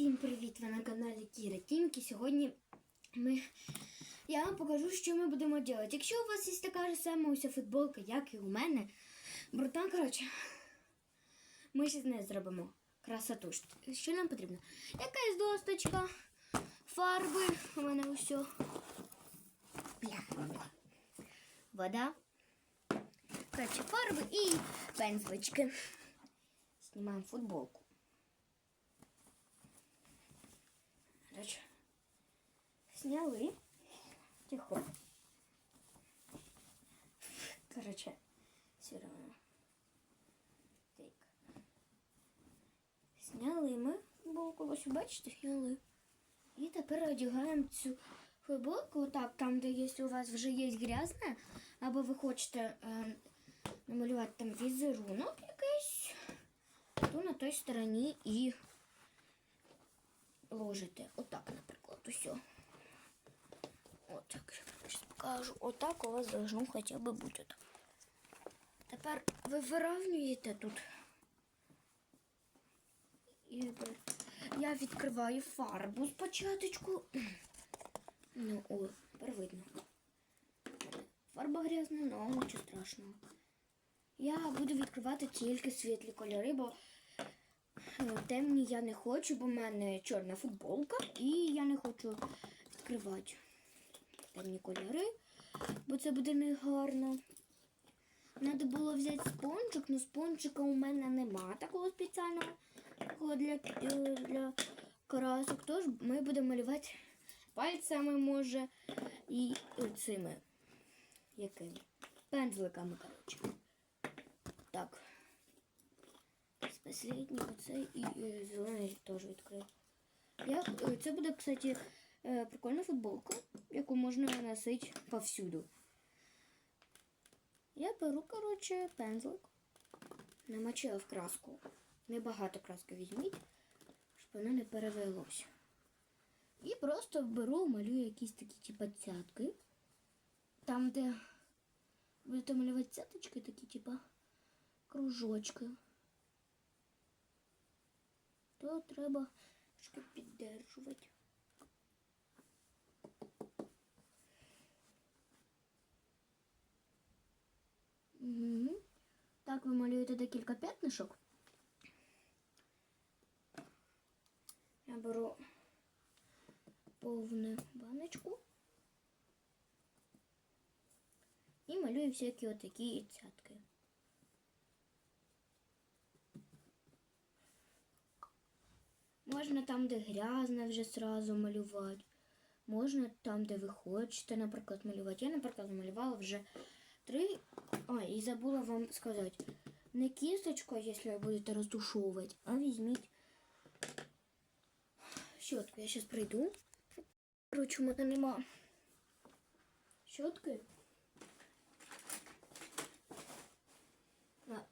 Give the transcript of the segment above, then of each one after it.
Всім привіт! Ви на каналі Кіра Тімки. Сьогодні ми... я вам покажу, що ми будемо робити. Якщо у вас є така ж сама уся футболка, як і у мене, брудна, коротше, ми ще з нею зробимо красоту. Що нам потрібно? Якась досточка, фарби, у мене усе. Вода. Коротше, фарби і пензлички. Знімаємо футболку. Короче, сняли. Тихо. Короче, все равно. Так. Сняли ми футболку, ось бачите, сняли. І тепер одягаємо цю футболку так, там, де якщо у вас вже є грязне, або ви хочете е, намалювати там візерунок якийсь, то на той стороні і ложите. Отак, наприклад, усе. Отак, покажу. Отак у вас должно хоча б бути. Тепер ви вирівнюєте тут. І я відкриваю фарбу спочатку. Ну, о, тепер видно. Фарба грязна, але нічого страшного. Я буду відкривати тільки світлі кольори, бо Темні я не хочу, бо в мене чорна футболка, і я не хочу відкривати темні кольори, бо це буде не гарно. Треба було взяти спонжик, але спонжика у мене нема такого спеціального для, е, для красок. Тож ми будемо малювати пальцями, може, і цими якими пензликами, коротше. Так. Последній оцей і е, зелений теж відкрив. Я, е, це буде, кстати, е, прикольна футболка, яку можна носити повсюду. Я беру, коротше, пензлик, намочила в краску. Небагато краски візьміть, щоб воно не перевелося. І просто беру, малюю якісь такі типу, цятки. Там, де будете малювати цяточки, такі, типу, кружочки то треба трошки піддержувати. Так, ви малюєте декілька п'ятнишок. Я беру повну баночку і малюю всякі отакі цятки. Можна там, де грязно вже сразу малювати. Можна там, де ви хочете, наприклад, малювати. Я, наприклад, малювала вже три. А, і забула вам сказати. Не кисточкою, якщо будете роздушовувати, а візьміть щотку. Я зараз прийду. Короче, у мене нема щотки.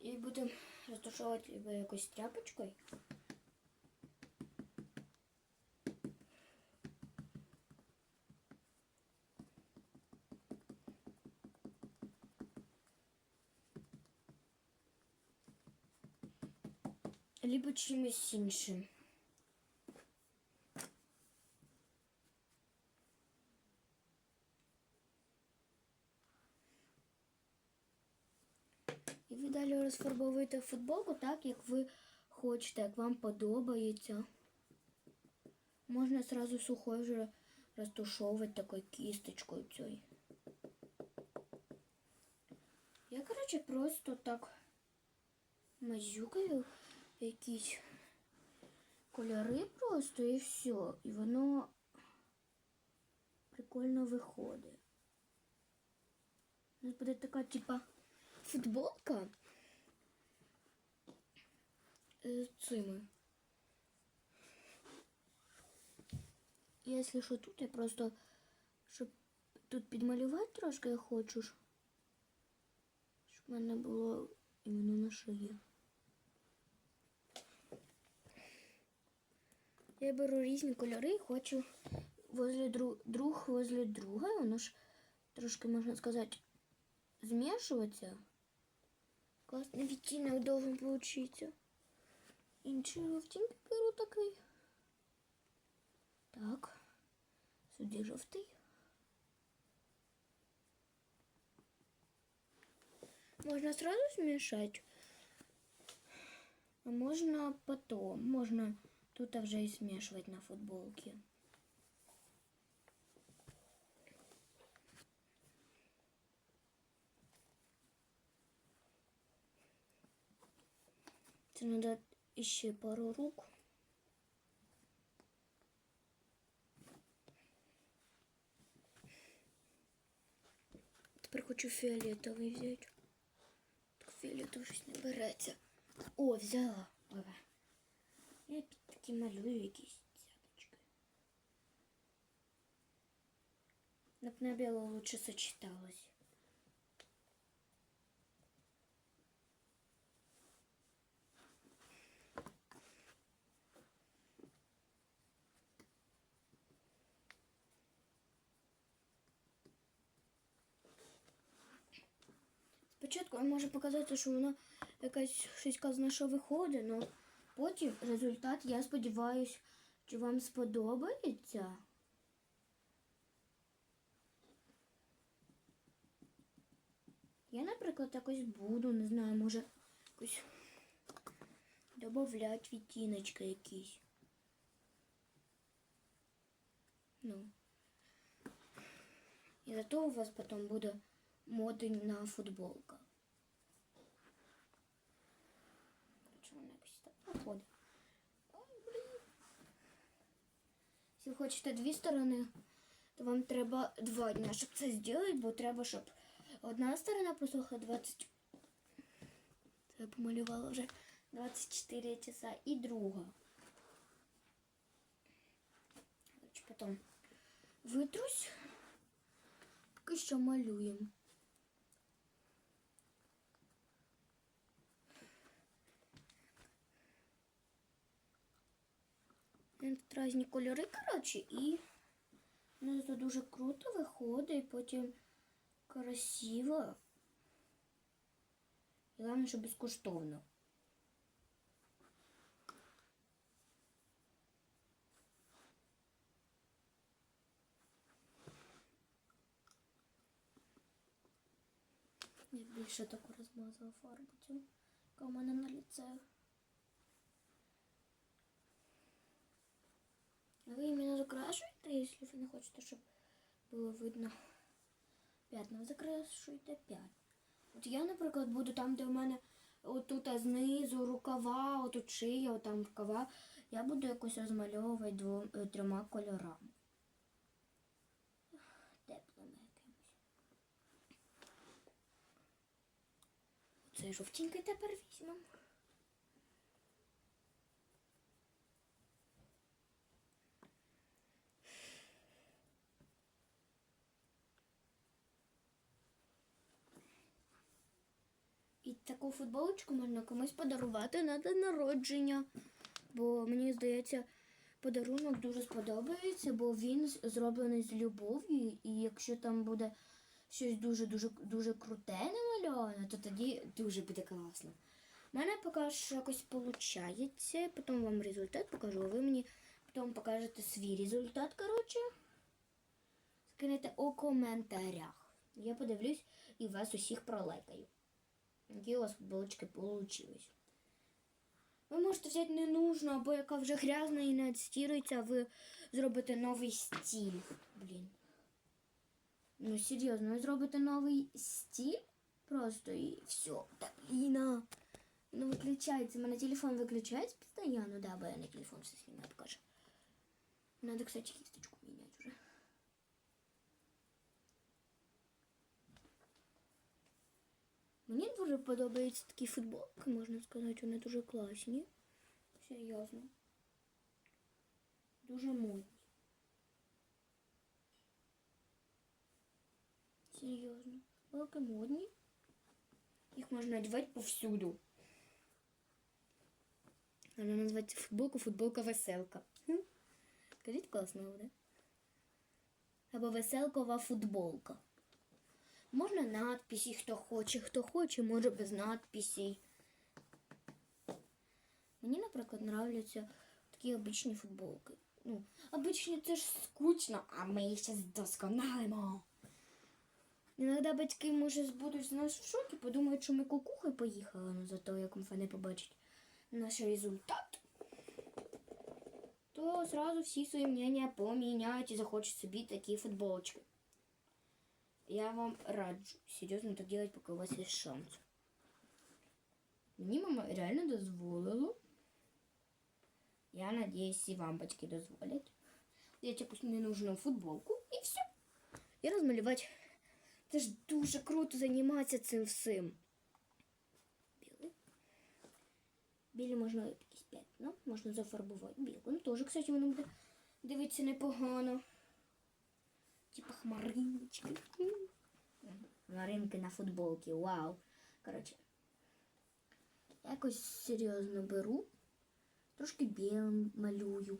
І будемо роздушовувати либо якоюсь тряпочкою. Либо чимось іншим. І ви далі розфарбовуєте футболку так, як ви хочете, як вам подобається. Можна сразу сухою вже розтушовувати такою кісточкою цією. Я, коротше, просто так мазюкаю якісь кольори просто і все. І воно прикольно виходить. У нас буде така, типа, футболка з цими. Якщо що тут, я просто, щоб тут підмалювати трошки я хочу, щоб в мене було іменно на шиї. Я беру різні кольори і хочу возле друг, друг возле друга. Воно ж трошки, можна сказати, змішуватися. Класний відтінок должен получиться. Інший жовтенький беру такий. Де жовтий? Можно сразу смешать, а можно потом. Можно тут уже и смешивать на футболке. Це надо еще пару рук. Тепер хочу фіолетовий взяти. Так не береться. О, взяла. Ой. Я тут такі малюю якісь цяточки. На, на бело лучше сочеталось. Спочатку може показати, що вона якась щось казна, що виходить, але потім результат, я сподіваюся, що вам сподобається. Я, наприклад, якось буду, не знаю, може якось додавати відтіночки якісь. Ну. І зато у вас потім буде модна футболка. Короче, якось так проходить. Ой, блін. Якщо хочете дві сторони, то вам треба два дня, щоб це зробити, бо треба, щоб одна сторона просохла 20. Це я помалювала вже 24 часа і друга. Короче, потім витрусь. Поки що малюємо. Різні кольори, коротше, і ну, це дуже круто виходить, потім красиво. І головне, що безкоштовно. Я більше таку розмазала фарбу цю, яка у мене на ліце. А Ви іменно закрашуєте, якщо ви не хочете, щоб було видно п'ятна. Ви закрашуєте п'ять. От я, наприклад, буду там, де у мене отут знизу рукава, отут шия, отам рукава. Я буду якось розмальовувати двом, е, трьома кольорами. Теплими якимось. Цей жовтенький тепер візьмемо. І таку футболочку можна комусь подарувати на день народження. Бо мені здається, подарунок дуже сподобається, бо він зроблений з любов'ю, і якщо там буде щось дуже дуже дуже круте намальоване, то тоді дуже буде класно. У мене поки що якось виходить. Потім вам результат покажу, а ви мені потім покажете свій результат, коротше. Скинете у коментарях. Я подивлюсь і вас усіх пролайкаю. Які у вас футболочки получились. Ви можете взяти не нужно, або яка вже грязна і не відстірується, а ви зробите новий стиль. Блін. Ну, серйозно, ви зробите новий стиль просто і все. Так, Ліна. Ну, виключається. У мене телефон виключається постійно, да, бо я на телефон все знімаю, покажу. Надо, кстати, кисточку міняти Мені дуже подобаються такі футболки, можна сказати, вони дуже класні. Серйозно. Дуже модні. Серйозно. Футболки модні. Їх можна одягати повсюду. Вона називається футболка футболка веселка. Скажіть, класно буде. Або веселкова футболка. Можна надписи, хто хоче, хто хоче, може без надписей. Мені, наприклад, нравляться такі обичні футболки. Ну, обично це ж скучно, а ми їх ще здосконалимо. Іноді батьки, може, будуть з нас в шокі, подумають, що ми кукухи поїхали, ну зато як вони побачать наш результат, то сразу всі свої мнення поміняють і захочуть собі такі футболочки. Я вам раджу серйозно так делать, поки у вас є шанс. Мені мама реально дозволила. Я надеюсь, и вам батьки дозволять. Взять якусь ненужну футболку і все. І розмалювати. Це ж дуже круто займатися цим всім. Білий. Білі можна якісь п'ятна, можна зафарбувати білим. Теж, кстати, воно буде дивитися непогано. Типа хмариночки. Хмаринки на футболці, вау. Коротше, якось серйозно беру. Трошки білим малюю.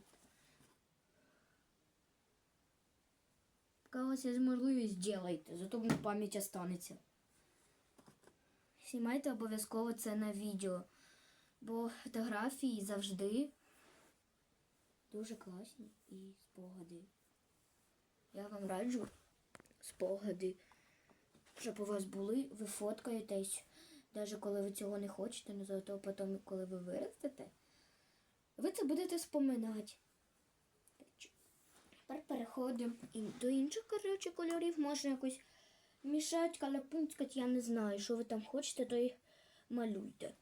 Поки у вас є можливість, делайте, зато на пам'ять останеться. Знімайте обов'язково це на відео, бо фотографії завжди дуже класні і спогади. Я вам раджу спогади, щоб у вас були, ви фоткаєтесь, навіть коли ви цього не хочете, але зато потім, коли ви виростете, ви це будете споминати. Тепер переходимо і до інших коротше, кольорів. Можна якось мішати, каляпунцькати, я не знаю, що ви там хочете, то й малюйте.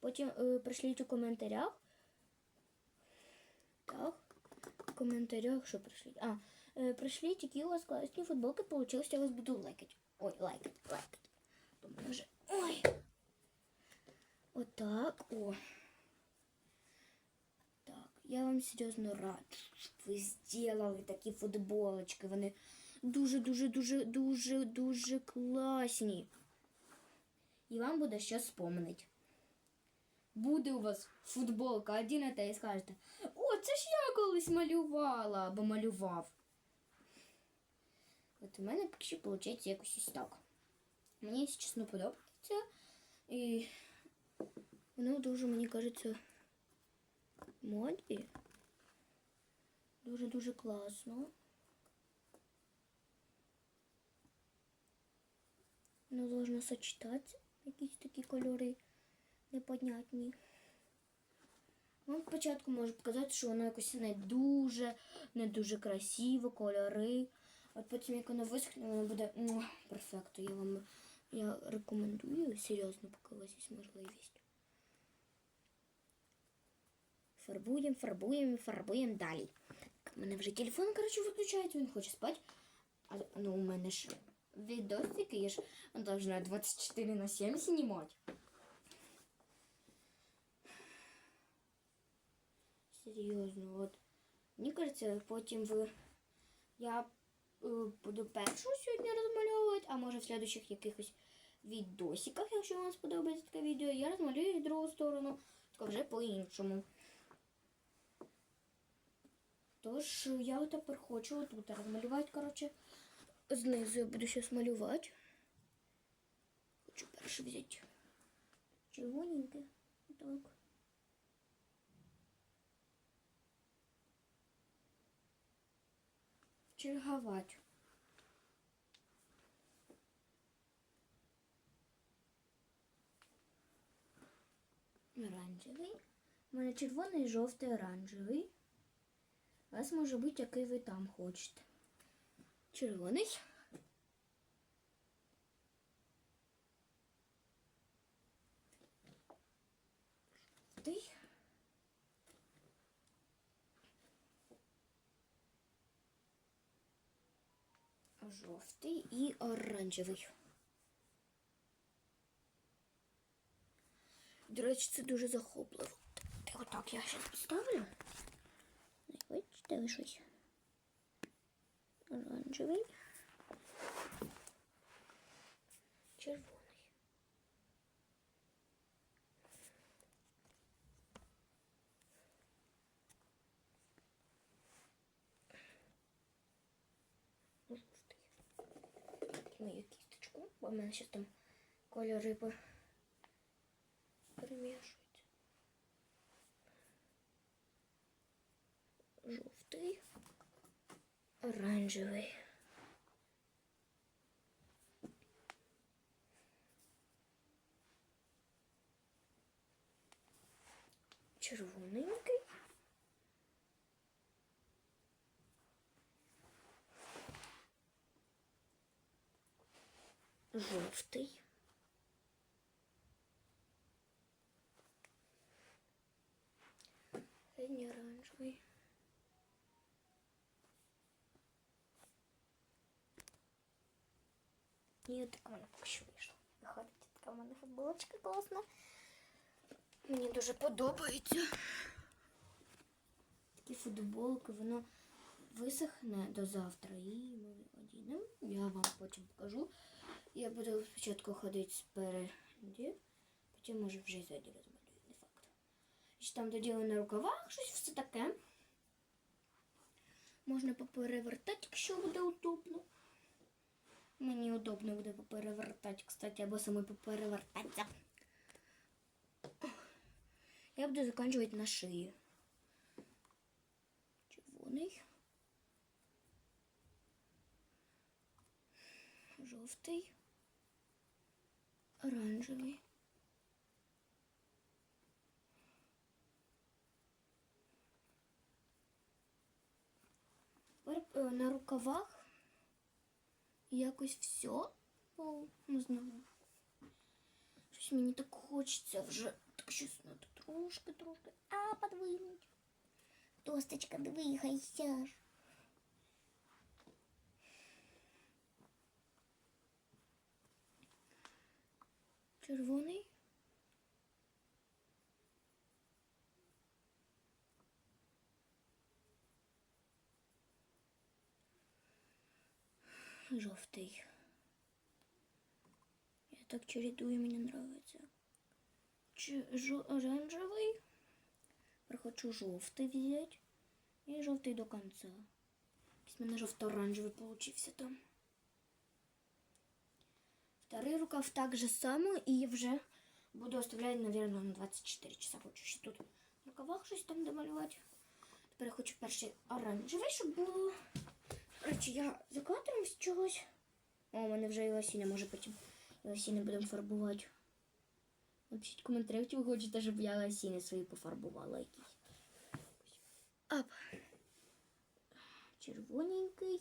Потім е, пришліть у коментарях. Так, в коментарях, що пришліть? А, е, пришліть, які у вас класні футболки получилось, я вас буду лайкати. Ой, лайкати, лайкати. То мене вже. Ой. Отак, о. Так, я вам серйозно раджу, щоб ви зробили такі футболочки. Вони дуже-дуже, дуже, дуже, дуже класні. І вам буде що спомнити. Буде у вас футболка, одінете і скажете, о, це ж я колись малювала або малював. От у мене поки що виходить якось ось так. Мені, якщо чесно, подобається. І воно дуже, мені кажеться, моді. Дуже-дуже класно. Воно должно сочетатися. Якісь такі кольори непонятні. Вам спочатку може показати, що воно якось не дуже, не дуже красиво, кольори. От потім, як воно висохне, воно буде ну. Я вам я рекомендую серйозно, поки у вас є можливість. Фарбуємо, фарбуємо, фарбуємо далі. У мене вже телефон, коротше, виключається, він хоче спати. А ну, у мене ж відосики, я ж должна 24 на 7 знімати. Серйозно, от. Мені кажеться, потім ви. Я е, буду першу сьогодні розмальовувати, а може в слідучих якихось відосиках, якщо вам сподобається таке відео, я розмалюю і другу сторону, тільки вже по-іншому. Тож я тепер хочу тут розмалювати, коротше, знизу я буду зараз малювати. Хочу перше взяти червоненьке. Так. Черговать. Оранжевий. У мене червоний, жовтий, оранжевий. У вас може бути, який ви там хочете. Червоний. Жовтий. Жовтий і оранжевий. До речі, це дуже захопливо. Так, отак я ще поставлю. Бачите, ви. Оранжевий. Червоний. Мою кісточку, бо в мене ще там кольори перемішуються. жовтий, оранжевий. Червоненький. Жовтий. Синій оранжевий. І така в мене поки що вийшла. Виходить така в мене футболочка класна. Мені дуже подобається. Такі футболки, воно висохне до завтра і ми одінемо. Я вам потім покажу. Я буду спочатку ходити спереді, потім може вже й ззаді розмалюю, не факт. Ще там доділи на рукавах щось все таке. Можна поперевертати, якщо буде удобно. Мені удобно буде поперевертати, кстати, або саме поперевертатися. Я буду заканчивать на шиї. Червоний. Жовтий. Оранжевий. Е, На рукавах якось все. О, не знаю. Щось мені так хочеться вже. Так щось надо трошки, трошки. А, подвинуть. Досточка, двигайся Червоний. Жовтий. Я так чередую, мне нравится. Ч- жо- оранжевый. Прохочу жовтий взять. І жовтий до конца. В мене жовто-оранжевий получився там. Второй рукав так же само і вже буду оставляти, наверное, на 24 часа. Хочу ще тут в рукавах щось там домалювати. Тепер я хочу перший оранжевий, щоб було. Короче, я за кадром з чогось. О, у мене вже і може потім і будемо фарбувати. Напишіть в коментарях, чи ви хочете, щоб я лосіни свої пофарбувала якісь. Ап. Червоненький.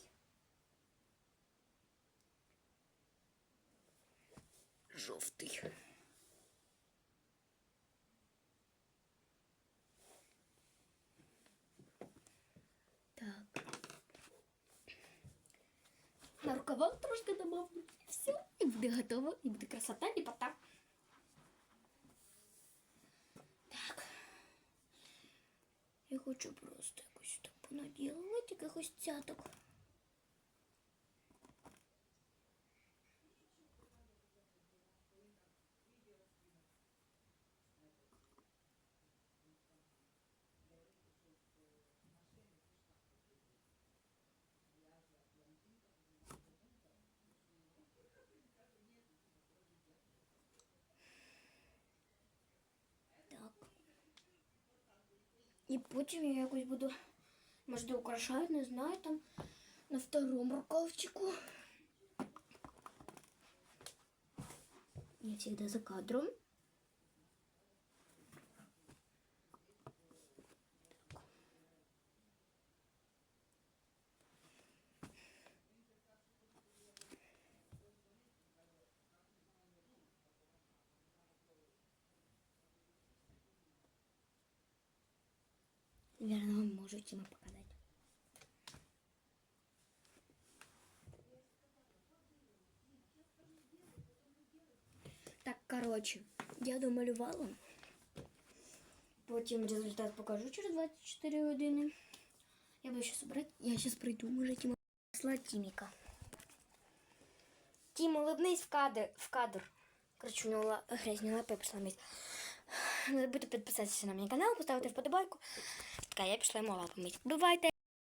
Жовтий. Так. На рукавах трошки добавлю. Все, і буде готово, і буде красота, і пота. Так. Я хочу просто якось так понаділувати, якихось цяток. І потім я якось буду, може, украшати, не знаю, там на втором рукавчику. Я всегда за кадром. Наверное, вам можу Тима показать. Так, короче, я домалювала. Потім результат покажу через 24 години. Я буду сейчас брати. Я сейчас прийду, може Тіма посла Тіміка. Тім, улыбнись в кадр. В кадр. Короче, у нього ла- грязні лапи пішла місць. Не забудьте підписатися на мій канал, поставити вподобайку. Така, я пішла йому лапу мить. Бувайте!